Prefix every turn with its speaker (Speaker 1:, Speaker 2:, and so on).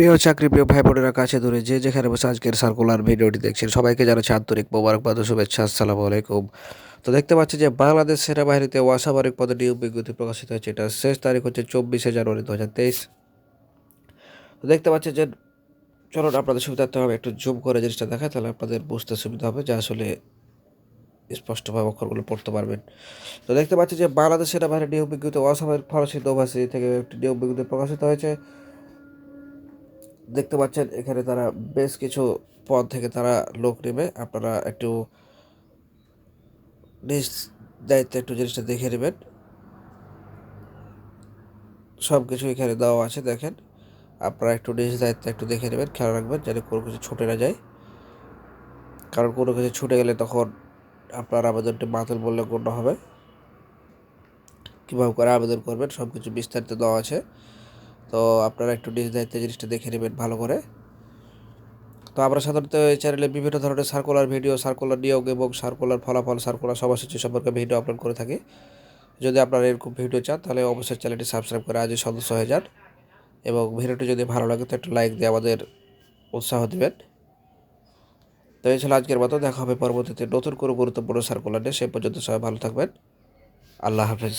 Speaker 1: প্রিয় চাকরি, প্রিয় ভাই বোনেরা কাছে দূরে যে যেখানে বসে আজকের সার্কুলার ভিডিওটি দেখছেন, সবাইকে জানাচ্ছি আন্তরিক মোবারকবাদ শুভেচ্ছা, আসসালামু আলাইকুম। তো দেখতে পাচ্ছি যে বাংলাদেশ সেনাবাহিনীতে অসামরিক পদে নিয়োগ বিজ্ঞপ্তি প্রকাশিত হয়েছে। এটা শেষ তারিখ হচ্ছে চব্বিশে জানুয়ারি দু হাজার তেইশ। তো দেখতে পাচ্ছি যে চলুন আপনাদের সুবিধার্থে হবে একটু জুম করে জিনিসটা দেখায় তাহলে আপনাদের বুঝতে সুবিধা হবে যে আসলে স্পষ্টভাবে অক্ষরগুলো পড়তে পারবেন। তো দেখতে পাচ্ছি যে বাংলাদেশ সেনাবাহিনীর নিয়োগ বিজ্ঞপ্তি অসামরিক ফরাসি দোভাষী থেকে একটি নিয়োগ বিজ্ঞপ্তি প্রকাশিত হয়েছে। দেখতে পাচ্ছেন, এখানে তারা বেশ কিছু পদ থেকে তারা লোক নেবে। আপনারা একটু নিজ দায়িত্বে একটু জিনিসটা দেখে নেবেন। সব কিছু এখানে দেওয়া আছে, দেখেন। আপনারা একটু নিজ দায়িত্বে একটু দেখে নেবেন, খেয়াল রাখবেন যেন কোনো কিছু ছুটে না যায়। কারণ কোনো কিছু ছুটে গেলে তখন আপনার আবেদনটি বাতিল বললে গণ্য হবে। কীভাবে করে আবেদন করবেন সব কিছু বিস্তারিত দেওয়া আছে। তো আপনারা একটু নিজ দায়িত্বে জিনিসটা দেখে নেবেন ভালো করে। তো আমরা সাধারণত এই চ্যানেলে বিভিন্ন ধরনের সার্কুলার ভিডিও সার্কুলার নিয়োগ এবং সার্কুলার ফলাফল সার্কুলার সমাসূচি সম্পর্কে ভিডিও আপলোড করে থাকি। যদি আপনারা এরকম ভিডিও চান, তাহলে অবশ্যই চ্যানেলটি সাবস্ক্রাইব করে আজই সদস্য হয়ে যান এবং ভিডিওটি যদি ভালো লাগে, তো একটু লাইক দিয়ে আমাদের উৎসাহ দেবেন। তো এই ছিল আজকের মতো দেখা হবে পরবর্তীতে নতুন কোনো গুরুত্বপূর্ণ সার্কুলার নিয়ে। সে পর্যন্ত সবাই ভালো থাকবেন। আল্লাহ হাফেজ।